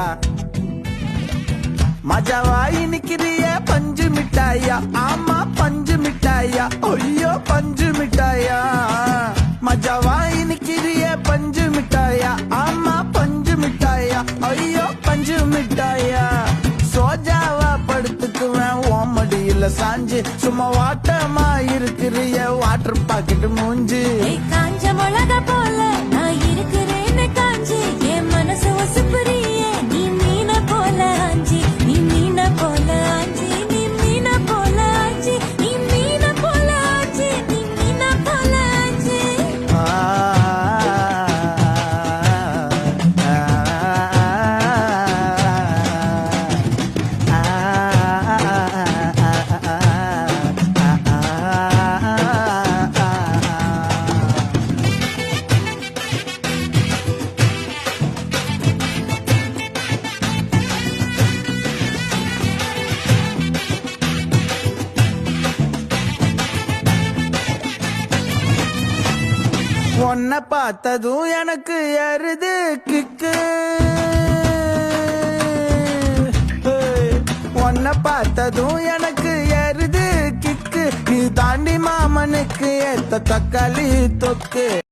மிட்டாயா? மஜாவாய் நிக்கிறிய பஞ்சு மிட்டாயா? ஆமா பஞ்சு மிட்டாயா. ஐயோ பஞ்சு மிட்டாயா. மஜாவாய் நிக்கிறிய பஞ்சு மிட்டாயா? ஆமா பஞ்சு மிட்டாயா. ஐயோ பஞ்சு மிட்டாயா. சோஜாவா படுத்துக்குவேன் ஓமடியில சாஞ்சு. சும்மா வாட்டமா இருக்கிறிய வாட்டர் பாக்கெட் மூஞ்சி. காஞ்ச மிளகா போல நான் உன்னை பார்த்ததும் எனக்கு எருது கிக்கு. உன்னை பார்த்ததும் எனக்கு எருது கிக்கு. நீ தாண்டி மாமனுக்கு ஏத்த தக்காளி தொக்கு.